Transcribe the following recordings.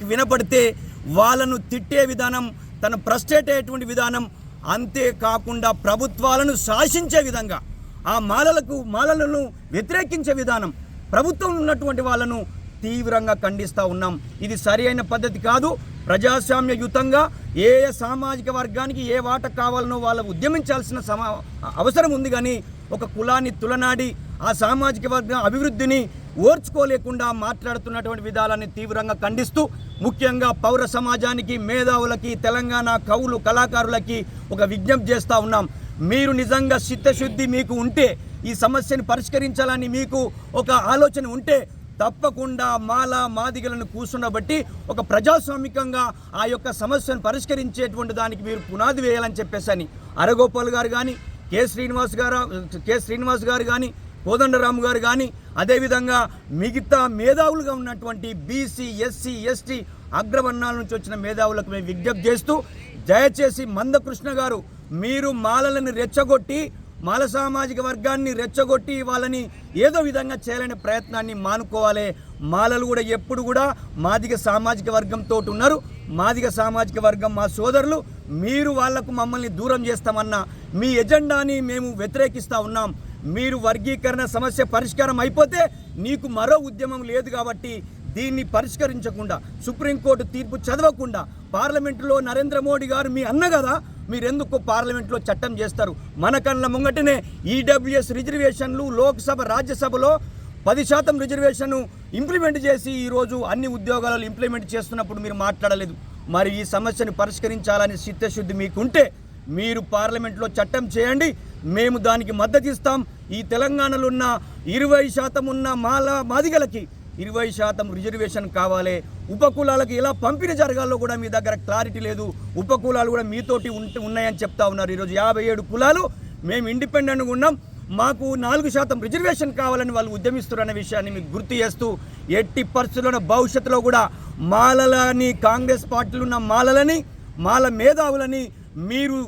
వినపడితే వాళ్ళను తిట్టే విధానం తన ప్రస్టేట్ అయ్యేటువంటి విధానం అంతేకాకుండా ప్రభుత్వాలను శాసించే విధంగా ఆ మాలలకు మాలలను వ్యతిరేకించే విధానం ప్రభుత్వం ఉన్నటువంటి వాళ్ళను తీవ్రంగా ఖండిస్తూ ఉన్నాం. ఇది సరి అయిన పద్ధతి కాదు. ప్రజాస్వామ్యయుతంగా ఏ ఏ సామాజిక వర్గానికి ఏ వాట కావాలనో వాళ్ళు ఉద్యమించాల్సిన సమా అవసరం ఉంది కానీ ఒక కులాన్ని తులనాడి ఆ సామాజిక వర్గం అభివృద్ధిని ఓర్చుకోలేకుండా మాట్లాడుతున్నటువంటి విధానాన్ని తీవ్రంగా ఖండిస్తూ ముఖ్యంగా పౌర సమాజానికి మేధావులకి తెలంగాణ కవులు కళాకారులకి ఒక విజ్ఞప్తి చేస్తూ ఉన్నాం. మీరు నిజంగా చిత్తశుద్ధి మీకు ఉంటే ఈ సమస్యను పరిష్కరించాలని మీకు ఒక ఆలోచన ఉంటే తప్పకుండా మాల మాదిగలను కూర్చుండబట్టి ఒక ప్రజాస్వామికంగా ఆ యొక్క సమస్యను పరిష్కరించేటువంటి దానికి మీరు పునాది వేయాలని చెప్పేసి అని అరగోపాల్ గారు కానీ కె శ్రీనివాస్ గారు కె శ్రీనివాస్ గారు కానీ కోదండరాము గారు కానీ అదేవిధంగా మిగతా మేధావులుగా ఉన్నటువంటి బీసీ ఎస్సీ ఎస్టీ అగ్రవర్ణాల నుంచి వచ్చిన మేధావులకు మేము విజ్ఞప్తి చేస్తూ దయచేసి మందకృష్ణ గారు మీరు మాలలను రెచ్చగొట్టి మాల సామాజిక వర్గాన్ని రెచ్చగొట్టి వాళ్ళని ఏదో విధంగా చేయాలనే ప్రయత్నాన్ని మానుకోవాలి. మాలలు కూడా ఎప్పుడు కూడా మాదిగ సామాజిక వర్గంతో ఉన్నారు. మాదిగ సామాజిక వర్గం మా సోదరులు మీరు వాళ్ళకు మమ్మల్ని దూరం చేస్తామన్న మీ ఎజెండాని మేము వ్యతిరేకిస్తూ ఉన్నాం. మీరు వర్గీకరణ సమస్య పరిష్కారం అయిపోతే నీకు మరో ఉద్యమం లేదు కాబట్టి దీన్ని పరిష్కరించకుండా సుప్రీంకోర్టు తీర్పు చదవకుండా పార్లమెంటులో నరేంద్ర మోడీ గారు మీ అన్న కదా మీరెందుకు పార్లమెంట్లో చట్టం చేస్తారు? మన కళ్ళ ముంగటనే ఈడబ్ల్యూఎస్ రిజర్వేషన్లు లోక్సభ రాజ్యసభలో పది శాతం రిజర్వేషన్ ఇంప్లిమెంట్ చేసి ఈరోజు అన్ని ఉద్యోగాలలో ఇంప్లిమెంట్ చేస్తున్నప్పుడు మీరు మాట్లాడలేదు. మరి ఈ సమస్యను పరిష్కరించాలని చిత్తశుద్ధి మీకుంటే మీరు పార్లమెంట్లో చట్టం చేయండి మేము దానికి మద్దతు ఇస్తాం ఈ తెలంగాణలో ఉన్న ఇరవై శాతం ఉన్న మాల మాదిగలకి ఇరవై శాతం రిజర్వేషన్ కావాలి. ఉపకులాలకు ఎలా పంపిణీ జరగాలో కూడా మీ దగ్గర క్లారిటీ లేదు. ఉపకులాలు కూడా మీతోటి ఉంటే ఉన్నాయని చెప్తా ఉన్నారు. ఈరోజు యాభై ఏడు కులాలు మేము ఇండిపెండెంట్గా ఉన్నాం. మాకు నాలుగు శాతం రిజర్వేషన్ కావాలని వాళ్ళు ఉద్యమిస్తున్న విషయాన్ని మీకు గుర్తు చేస్తూ ఎట్టి పరిస్థితుల్లో భవిష్యత్తులో కూడా మాలలని కాంగ్రెస్ పార్టీలు ఉన్న మాలలని మాల మేధావులని మీరు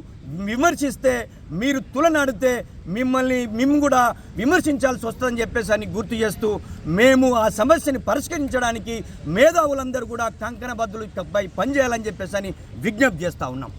విమర్శిస్తే మీరు తులనాడితే మిమ్మల్ని మేము కూడా విమర్శించాల్సి వస్తుందని చెప్పేసి అని గుర్తు చేస్తూ మేము ఆ సమస్యని పరిష్కరించడానికి మేధావులందరూ కూడా కంకణబద్దులు పని పనిచేయాలని చెప్పేసి అని విజ్ఞప్తి చేస్తూ ఉన్నాం.